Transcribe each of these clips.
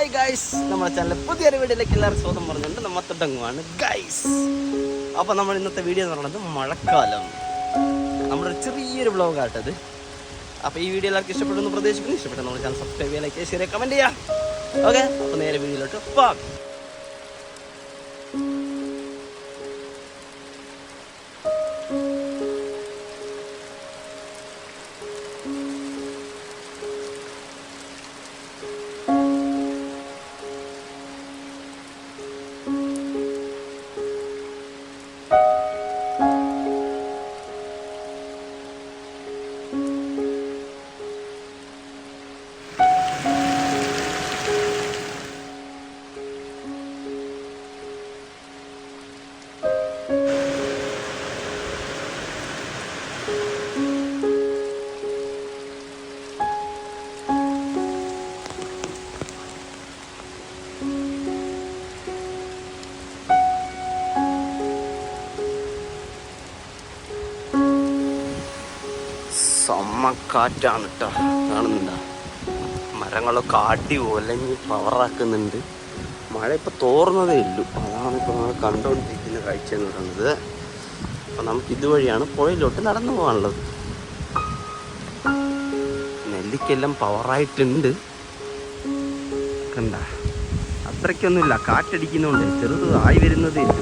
Hi guys നമ്മുടെ ചാനലിൽ പുതിയൊരു വീഡിയോയിലേക്ക് എല്ലാവരും സ്വാഗതം പറഞ്ഞുകൊണ്ട് നമ്മൾ തുടങ്ങുവാണ്. ഗൈസ് അപ്പോൾ നമ്മൾ ഇന്നത്തെ വീഡിയോ എന്ന് പറയുന്നത് മഴക്കാലം. നമ്മുടെ ചെറിയൊരു വ്ളോഗ് ആട്ടത് അപ്പോൾ ഈ വീഡിയോ എല്ലാവർക്കും ഇഷ്ടപ്പെടുന്നു പ്രതീക്ഷിക്കുന്നു. ഇഷ്ടപ്പെട്ടു നമ്മുടെ ചാനൽ സബ്സ്ക്രൈബ് ചെയ്യാൻ ലൈക്ക് ഷെയർ കമന്റ് ചെയ്യാം ഓക്കെ അപ്പോൾ നേരെ വീഡിയോയിലോട്ട് പോകാം സമ്മക്കാറ്റാണ് കേട്ടോ കാണുന്നുണ്ടോ? മരങ്ങളൊക്കെ ആട്ടി ഒലഞ്ഞ് പവറാക്കുന്നുണ്ട്. മഴ ഇപ്പൊ തോർന്നതേ ഉള്ളൂ. അതാണ് ഇപ്പൊ നമ്മൾ കണ്ടുകൊണ്ടിരിക്കുന്ന കാഴ്ച എന്ന് പറയുന്നത്. അപ്പൊ നമുക്ക് ഇതുവഴിയാണ് പുഴയിലോട്ട് നടന്നു പോകാനുള്ളത്. നെല്ലിക്കെല്ലാം പവറായിട്ടുണ്ട്. കണ്ട? അത്രയ്ക്കൊന്നുമില്ല. കാറ്റടിക്കുന്നുണ്ട് ചെറുത് ആയി വരുന്നതേ ഇല്ല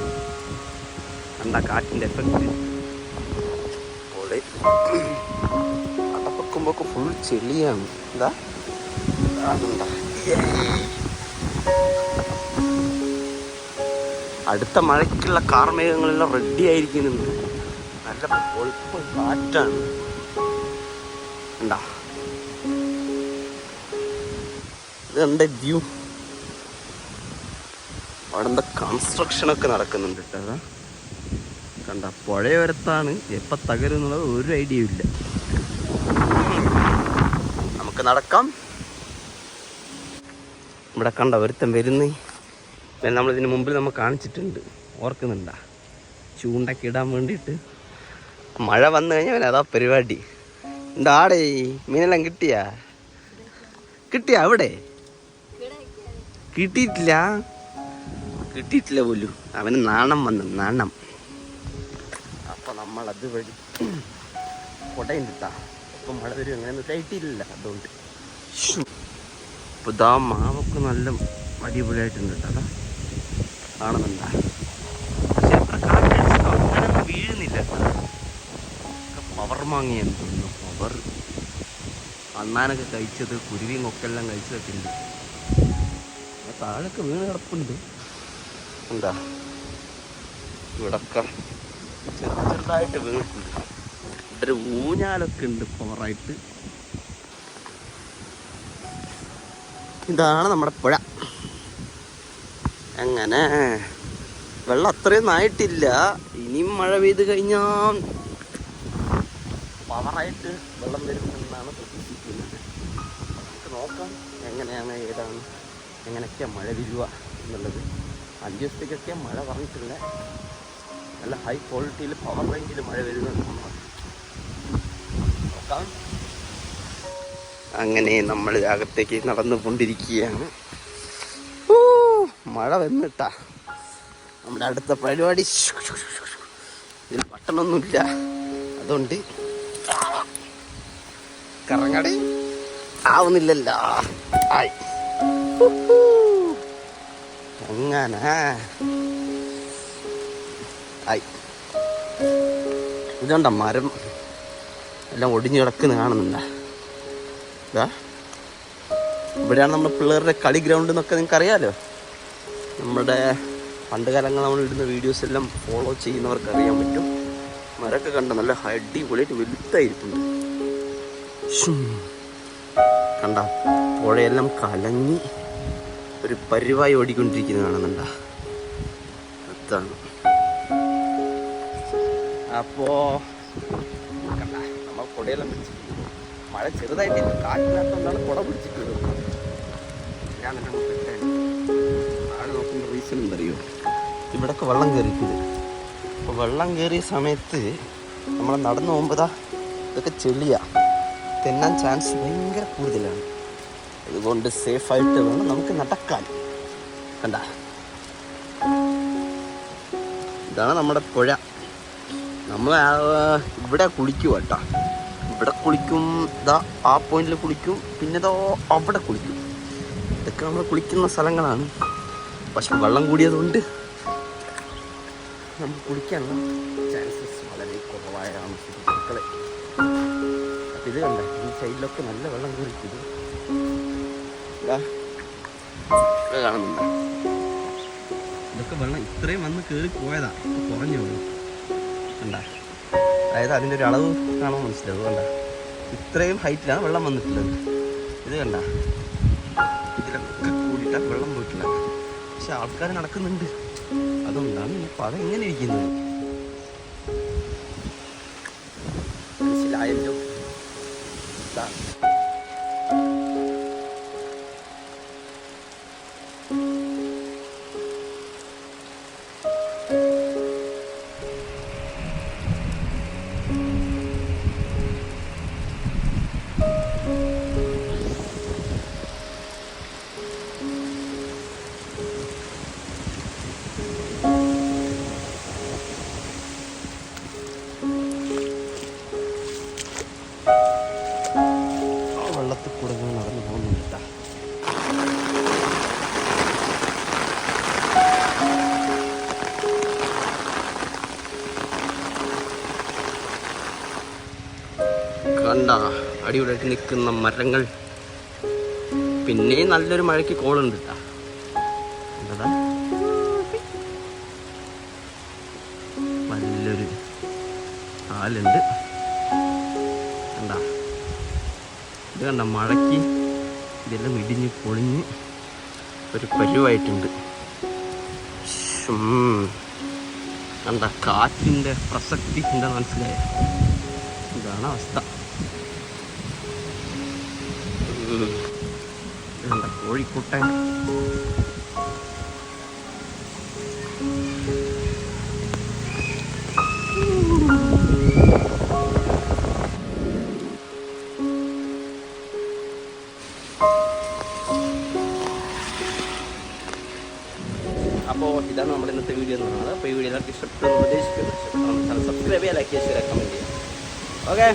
കണ്ട കാറ്റിന്റെ എഫക്റ്റ്? പൊളി അടപ്പക്കുമ്പോ ഫുൾ ചെളിയാണ് എന്താ അതുണ്ടാ. അടുത്ത മഴയ്ക്കുള്ള കാർമേഘങ്ങളെല്ലാം റെഡി ആയിരിക്കുന്നുണ്ട് നല്ല പൊളിപ്പ് കാറ്റാണ്. ഉണ്ടാ ഇതെന്റെ വ്യൂ. അവിടെ ഒക്കെ നടക്കുന്നുണ്ട് കേട്ടോ കണ്ട? പുഴയോരത്താണ്. എപ്പൊ തകരുന്നുള്ളത് ഒരു ഐഡിയ ഇല്ല. നമുക്ക് നടക്കാം. ഇവിടെ കണ്ട ഒരുത്തൻ വരുന്നേ. നമ്മൾ ഇതിന് മുമ്പിൽ നമ്മൾ കാണിച്ചിട്ടുണ്ട്. ഓർക്കുന്നുണ്ടാ? ചൂണ്ടൊക്കെ ഇടാൻ വേണ്ടിയിട്ട്. മഴ വന്നു കഴിഞ്ഞാൽ അതാ പരിപാടി. എന്താടേ മീനെല്ലാം കിട്ടിയാ? കിട്ടിയാ അവിടെ? കിട്ടിയിട്ടില്ല. കിട്ടിയിട്ടില്ല പോലും. അവന് നാണം വന്നു നാണം. അപ്പൊ നമ്മൾ വഴി കൊടയും കിട്ടാ ഇപ്പൊ മഴ വരും അങ്ങനെ കിട്ടിയിട്ടില്ല അതുകൊണ്ട് അപ്പോൾ ഇതാ മാവൊക്കെ നല്ല അടിപൊളിയായിട്ടുണ്ട് കേട്ടോ കാണുന്നുണ്ടാ. പക്ഷെ അത്ര അങ്ങനെയൊന്നും വീഴുന്നില്ല പവർ മാങ്ങിയെന്ന് തോന്നുന്നു. പവർ അണ്ണാനൊക്കെ കഴിച്ചത് കുരുവിയും കൊക്കെല്ലാം കഴിച്ചതൊക്കെ ഉണ്ട്. താഴൊക്കെ വീണ് കിടപ്പുണ്ട്. എന്താ? ഇവിടൊക്കെ ചെറു ചെറുതായിട്ട് വീണിട്ടുണ്ട്. ഒരു ഊഞ്ഞാലൊക്കെ ഉണ്ട് പോറായിട്ട് ഇതാണ് നമ്മുടെ പുഴ. അങ്ങനെ വെള്ളം അത്രയൊന്നും ആയിട്ടില്ല. ഇനിയും മഴ പെയ്ത് കഴിഞ്ഞാൽ പവറായിട്ട് വെള്ളം വരുമെന്നാണ് പ്രതീക്ഷിക്കുന്നത്. നമുക്ക് നോക്കാം എങ്ങനെയാണ് ഏതാണ് എങ്ങനെയൊക്കെയാണ് മഴ വരുക എന്നുള്ളത്. അഞ്ച് ദിവസത്തേക്കൊക്കെ മഴ പറഞ്ഞിട്ടില്ല നല്ല ഹൈ ക്വാളിറ്റിയിൽ പവർ റേഞ്ചിൽ മഴ വരുന്നത് നോക്കാം. അങ്ങനെ നമ്മൾ അകത്തേക്ക് നടന്നു കൊണ്ടിരിക്കുകയാണ് മഴ വന്നിട്ടാ. നമ്മുടെ അടുത്ത പരിപാടി. ഇതിൽ പട്ടണമൊന്നുമില്ല. അതുകൊണ്ട് കറങ്ങടി. ആവുന്നില്ലല്ലോ. ആയി. അങ്ങനെ ആയി. ഇതുണ്ട മരം എല്ലാം ഒടിഞ്ഞു കിടക്കുന്ന കാണുന്നുണ്ട്. ഇതാ ഇവിടെയാണ് നമ്മുടെ പിള്ളേരുടെ കളി ഗ്രൗണ്ട് എന്നൊക്കെ നിങ്ങൾക്ക് അറിയാലോ നമ്മുടെ പണ്ട് കാലങ്ങൾ നമ്മൾ ഇടുന്ന വീഡിയോസ് എല്ലാം ഫോളോ ചെയ്യുന്നവർക്ക് അറിയാൻ പറ്റും. മരമൊക്കെ കണ്ട നല്ല അടിപൊളിയായിട്ട് വലുതായിരിക്കുന്നുണ്ട്. കണ്ട പുഴയെല്ലാം കലങ്ങി ഒരു പരിവായി ഓടിക്കൊണ്ടിരിക്കുന്നത് കാണുന്നുണ്ട. അപ്പോ നമ്മൾ കുടയെല്ലാം പിടിച്ചു മഴ ചെറുതായിട്ട് കാറ്റിനകത്തോണ്ടാണ് കുട പിടിച്ചിട്ടുള്ളത് ഞാൻ തന്നെ മുട്ടിട്ടാണ് ആൾ നോക്കുന്ന റീസൺ എന്തറിയോ ഇവിടൊക്കെ വെള്ളം കയറിയിട്ടുണ്ട് അപ്പോൾ വെള്ളം കയറിയ സമയത്ത് നമ്മൾ നടന്നു പോകുമ്പോതാ ഇതൊക്കെ ചെളിയ. തെന്നാൻ ചാൻസ് ഭയങ്കര കൂടുതലാണ്. അതുകൊണ്ട് സേഫായിട്ട് വേണം നമുക്ക് നടക്കാൻ. കണ്ട? ഇതാണ് നമ്മുടെ പുഴ. നമ്മൾ ഇവിടെ കുളിക്കുക കേട്ടോ ഇവിടെ കുളിക്കും ഇതാ ആ പോയിന്റിൽ കുളിക്കും പിന്നെ ഇതോ അവിടെ കുളിക്കും. ഇതൊക്കെ നമ്മൾ കുളിക്കുന്ന സ്ഥലങ്ങളാണ്. പക്ഷെ വെള്ളം കൂടിയതുകൊണ്ട് നമുക്ക് കുളിക്കാനുള്ള ചാൻസസ് വളരെ കുറവായാണ് സുഹൃത്തുക്കളെ. അപ്പം ഇത് കണ്ട? ഈ സൈഡിലൊക്കെ നല്ല വെള്ളം കുളിക്കുന്നു കാണുന്നുണ്ട്? ഇതൊക്കെ വെള്ളം ഇത്രയും വന്ന് കയറി പോയതാണ് കുറഞ്ഞു പോയി. കണ്ട? അതായത് അതിന്റെ ഒരു അളവ് കാണാൻ മനസ്സിലാവും. കണ്ട. ഇത്രയും ഹൈറ്റിലാണ് വെള്ളം വന്നിട്ടുള്ളത്. ഇത് കണ്ട. ഇതിലൊക്കെ കൂടിയിട്ടാണ് വെള്ളം പോയിട്ടില്ല പക്ഷെ ആൾക്കാർ നടക്കുന്നുണ്ട്. അതുകൊണ്ടാണ് ഈ അതെങ്ങനെ ഇരിക്കുന്നത്. കണ്ട അടിപൊളിയായിട്ട് നിൽക്കുന്ന മരങ്ങൾ. പിന്നെയും നല്ലൊരു മഴയ്ക്ക് കോളുണ്ട്? നല്ലൊരു ആലുണ്ട് കണ്ട? ഇത് കണ്ട മഴയ്ക്ക് ഇതെല്ലാം ഇടിഞ്ഞ് പൊളിഞ്ഞ് ഒരു പരുവായിട്ടുണ്ട്. കണ്ട കാറ്റിന്റെ പ്രസക്തി എന്താ മനസ്സിലായ? ഇതാണ് അവസ്ഥ. കോഴിക്കുട്ടൻ? അപ്പോൾ ഇതാണ് നമ്മുടെ ഇന്നത്തെ വീഡിയോ എന്ന് പറയുന്നത്. അപ്പോൾ ഈ വീഡിയോ എല്ലാവർക്കും ഇഷ്ടപ്പെട്ടു പ്രതീക്ഷിക്കുന്നു സബ്സ്ക്രൈബ് ചെയ്യാൻ ലൈക്ക് ചെയ്യുക കമന്റ് ചെയ്യുക ഓക്കെ